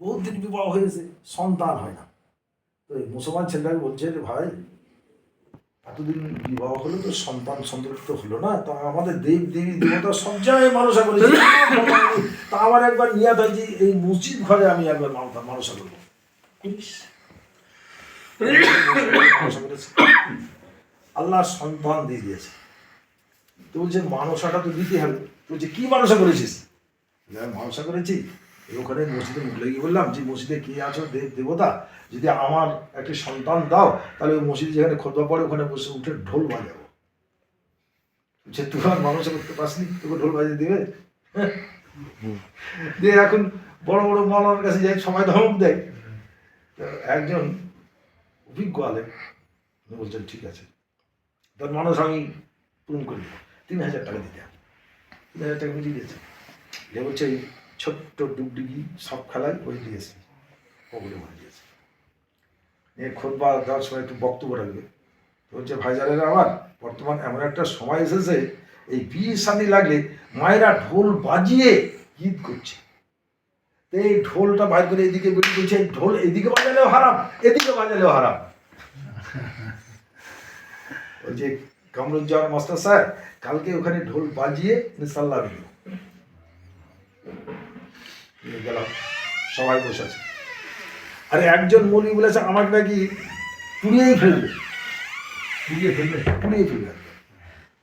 বহুত দিন বিবাহ হয়েছে সন্তান হয় না। তো মুসলমান ছেলেটাকে বলছে যে, ভাই, এতদিন বিবাহ হলো তো, সন্তান সন্ততি তো হলো না, তা আমাদের দেব, দেবী দেবতা জায়গায় মানুষা করেছি তা আমার একবার নিয়াত হয় যে এই মসজিদ ঘরে আমি একবার মানুষ- করব। আল্লাহ সন্তান দিয়ে দিয়েছে। তো বলছে, মানুষাটা তো দিতে হবে। বলছে, কি মানুষা করেছিস? আমি মানুষা করেছি। ওখানে মসজিদে মুখ লেগে বললাম? যে মসজিদে কে আছো? দেব দেবতা? যদি আমার একটি সন্তান দাও, তাহলে ওই মসজিদে যেখানে খোদবা পড়ে, ওখানে বসে উঠে ঢোল বাজাবো। বলছে তুই আর মানুষ করতে পারসনি তোকে ঢোল বাজিয়ে দিবে? দিয়ে এখন বড় বড় মৌলানার কাছে যাই, সবাই ধমক দেয়। একজন অভিজ্ঞ আলেম বলছেন, ঠিক আছে। তার মানুষ আমি পূরণ করে তিন হাজার টাকা দিতে তিন হাজার টাকা মিলিয়ে দিয়েছে যে বলছে ছোট্ট ডুগডুগি সব খেলায় ওই দিয়েছে ওগুলো ভরে দিয়েছে নিয়ে খোদবা দেওয়ার সময় একটু বক্তব্য রাখবে। তো হচ্ছে ভাইজারের আমার, বর্তমান এমন একটা সময় এসেছে, এই বিয়ে শাদি লাগলে মায়েরা ঢোল বাজিয়ে ঈদ করছে। এই ঢোলটা বাইর করে এদিকে বেরিয়ে বলছে ঢোল এদিকে বাজালেও হারাম, এদিকে বাজালেও হারাম। ওই যে কামরুজ্জামান মাস্টার স্যার, কালকে ওখানে ঢোল বাজিয়ে ইনশাল্লাহ দিল। নিয়ে গেলাম। সবাই বসে আছে। আরে একজন মৌলী বলেছে, আমাকে নাকি পুড়িয়েই ফেলবে। পুড়িয়ে ফেলবে? পুড়িয়ে ফেলবে।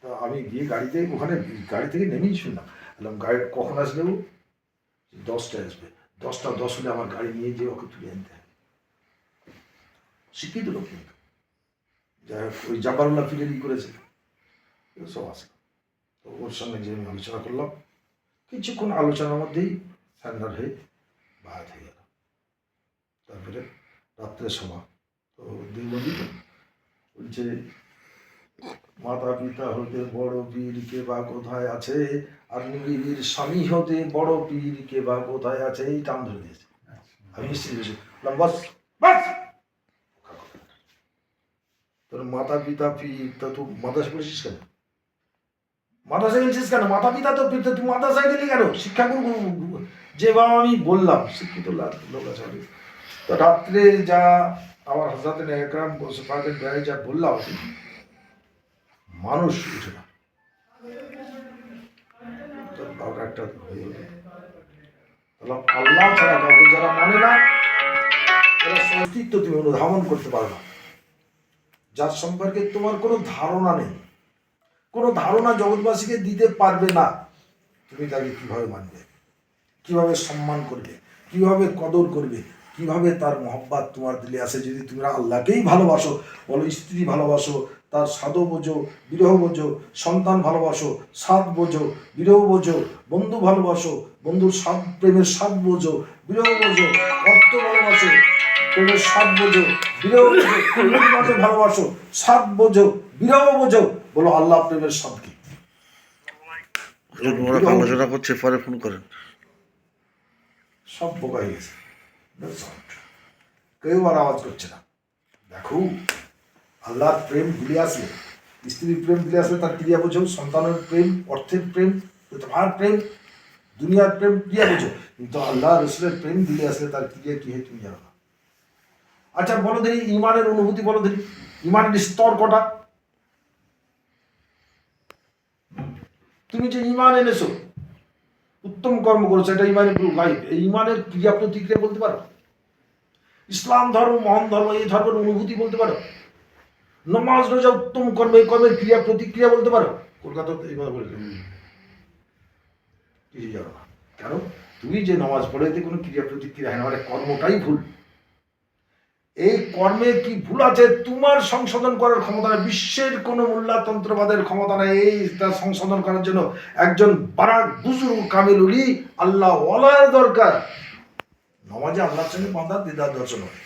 তা আমি গিয়ে গাড়িতে, ওখানে গাড়ি থেকে নেমেই শুনলাম। বললাম, গাড়ি কখন আসবে ও? দশটায় আসবে। দশটা দশ হলে আমার গাড়ি নিয়ে যেয়ে ওকে তুলে আনতে হবে। শিক্ষিত লোক কিন্তু। যাই হোক, ওই জাবারুল্লাহ ফিরেলি করেছে। এগুলো সব আছে। তো ওর সঙ্গে যে আমি আলোচনা করলাম, কিছুক্ষণ আলোচনার মধ্যেই স্যান্ডার হয়ে বাদ হয়ে গেল। তারপরে রাত্রের সময়। তো দেবী বলছে, মাতা পিতা হতে বড় পীর কে বা কোথায় আছে? আর নিবিড়ির স্বামী হতে বড় পীর কে বা কোথায় আছে? এই টান ধরে দিয়েছে আমি স্ত্রী বসে! তোর মাতা পিতা পীর, তা তুই মাদ্রাসা পড়েছিস কেন? মাদ্রাসা গেছিস কেন? মাতা পিতা তো তুই মাদ্রাসায় গেলি কেন? শিক্ষা গুরু যে বাবা আমি বললাম, শিক্ষিত লোক আছে তো রাত্রে যা আমার হাজাতে একরাম গোসফাদের গায়ে যা বললাম, মানুষ উঠে না। একটা আল্লাহ ছাড়া কাউকে যারা মানে না, তারা অস্তিত্ব তুমি অনুধাবন করতে পারো না। যার সম্পর্কে তোমার কোনো ধারণা নেই। কোনো ধারণা জগৎবাসীকে দিতে পারবে না। তুমি তাকে কীভাবে মানবে? কীভাবে সম্মান করবে? কীভাবে কদর করবে? কীভাবে তার মহব্বাত তোমার দিলে আসে? যদি তোমরা আল্লাহকেই ভালোবাসো, বলো, স্ত্রী ভালোবাসো, তার সাধু বোঝো, বিরহ বোঝো, সন্তান ভালোবাসো সাদ বোঝো, বিরহ বোঝো, বন্ধু ভালোবাসো, বন্ধুর স্বাদ প্রেমের স্বাদ বোঝো, বিরহ বোঝো অর্থ ভালোবাসো, প্রেমের স্বাদ বোঝো, বিরহ বোঝো ভালোবাসো স্বাদ বোঝো, বিরহ বোঝো বলো আল্লাহ প্রেমের ওরা আলোচনা করছে পরে ফোন করেন। সব বোকা হয়ে গেছে। কেউ আর আওয়াজ করছে না। দেখো আল্লাহর প্রেম ভুলে আসলে স্ত্রীর প্রেম ভুলে আসলে তার ক্রিয়া বোঝো সন্তানের প্রেম অর্থের প্রেম তোমার প্রেম দুনিয়ার প্রেম ক্রিয়া বোঝো। কিন্তু আল্লাহ রসুলের প্রেম দিলে আসলে তার ক্রিয়া কি হয় তুমি জানো না। আচ্ছা বলো দেখি ইমানের অনুভূতি বলো দেখি। ইমানের স্তর কটা? তুমি যে ইমান এনেছো, উত্তম কর্ম করেছে, এটা ইমানের গাইব এই ইমানের ক্রিয়া প্রতিক্রিয়া বলতে পারো? ইসলাম ধর্ম, মহান ধর্ম, এই ধর্মের অনুভূতি বলতে পারো? নমাজ, রোজা, উত্তম কর্ম, এই কর্মের ক্রিয়া প্রতিক্রিয়া বলতে পারো? কলকাতাতে এইভাবে বলে কিছু জানো না। কেন? তুমি যে নামাজ পড়ে, এতে কোনো ক্রিয়া প্রতিক্রিয়া হয় না মানে কর্মটাই ভুল। এই কর্মে কি ভুল আছে? তোমার সংশোধন করার ক্ষমতা নেই। বিশ্বের কোনো মূল্যতন্ত্রবাদের ক্ষমতা নেই। এই তা সংশোধন করার জন্য একজন বারাক বুজুর্গ কামিল উলি আল্লাহ ওয়ালার দরকার। নমাজে আল্লাহর সঙ্গে বাঁধার দিদার দর্শন হয়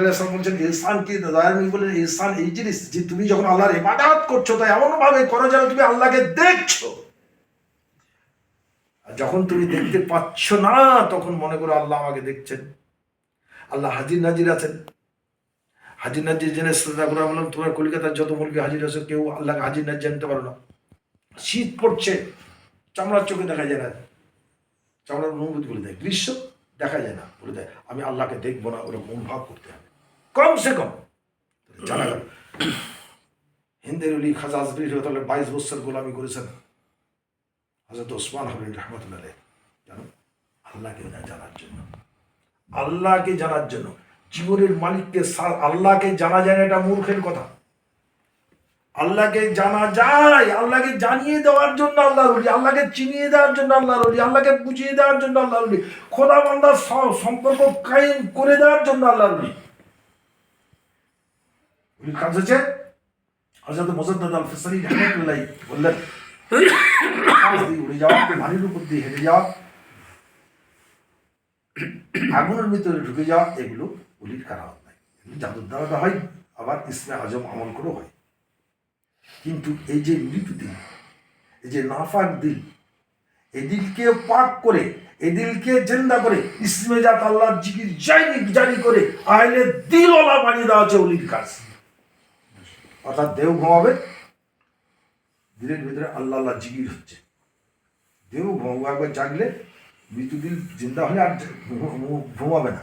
আলাইহিস বলছেন ইহসান কি দায়ামি বলেন ইহসান এই জিনিস যে তুমি যখন আল্লাহর ইবাদত করছ, তাই এমন ভাবে করো যেন তুমি আল্লাহকে দেখছ। আর যখন তুমি দেখতে পাচ্ছ না, তখন মনে করো আল্লাহ আমাকে দেখছেন। আল্লাহ হাজির নাজির আছেন। হাজির নাজির জেনে শ্রদ্ধা করে বললাম, তোমার কলকাতার যত মুরগি হাজির আছে, কেউ আল্লাহকে হাজির নাজির জানতে পারো না। শীত পড়ছে, চামড়ার চোখে দেখা যায় না। চামড়ার অনুভূতি বলে দেয়, গ্রীষ্ম দেখা যায় না বলে দেয়। আমি আল্লাহকে দেখব না, ওরকম অনুভব করতে হবে। কমসে কম। জানা গেল। হিন্দের অলি খাজা আজমির রহমতুল্লাহ বাইশ বছর গোলামি করেছেন। হজরত ওসমান হবেন রহমতুল্লাহ জানো? আল্লাহকে না জানার জন্য। আল্লাহকে জানার জন্য। জীবনের মালিককে আল্লাহকে জানা যায় না, এটা মূর্খের কথা। আল্লাহকে জানা যায়, আল্লাহকে জানিয়ে দেওয়ার জন্য আল্লাহ রলি আল্লাহকে চিনিয়ে দেওয়ার জন্য আল্লাহ রলি আল্লাহকে বুঝিয়ে দেওয়ার জন্য আল্লাহ রলি খোদা বান্দার সম্পর্ক কায়েম করে দেওয়ার জন্য আল্লাহ রলি উনি কাজ হচ্ছে হজরত মোজাদ্দ আল ফিসারি রহমতুল্লাহ বললেন উড়ে যাওয়া পানির উপর দিয়ে হেঁটে যাওয়া আগুনের ভিতরে ঢুকে যাওয়া এগুলো উলির কারামত নাই জাদুর দ্বারা হয়, আবার ইসমে আজম আমল করেও হয়। কিন্তু এই যে মৃত্যু দিল, এই যে নাফাক দিল, এই দিলকে পাক করে, এই দিলকে জেন্দা করে ইসমে জাত আল্লাহ জিকির জারি জারি করে আইলে দিলওয়ালা বানিয়ে দেওয়া হচ্ছে অলির কাজ। অর্থাৎ দেহ ঘুমাবে, দিলের ভিতরে আল্লাহ আল্লাহ জিকির হচ্ছে। দেহ ঘুমাবো, একবার জাগলে মৃত্যু দিল জিন্দা হলে আর ঘুমাবে না।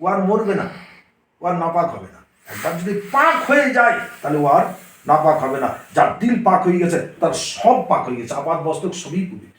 ও আর মরবে না। ও আর নাপাক হবে না। একবার যদি পাক হয়ে যায়, তাহলে ও আর নাপাক হবে না। যার দিল পাক হয়ে গেছে, তার সব পাক হয়ে গেছে। আপাত বস্তক সবই পুড়ে।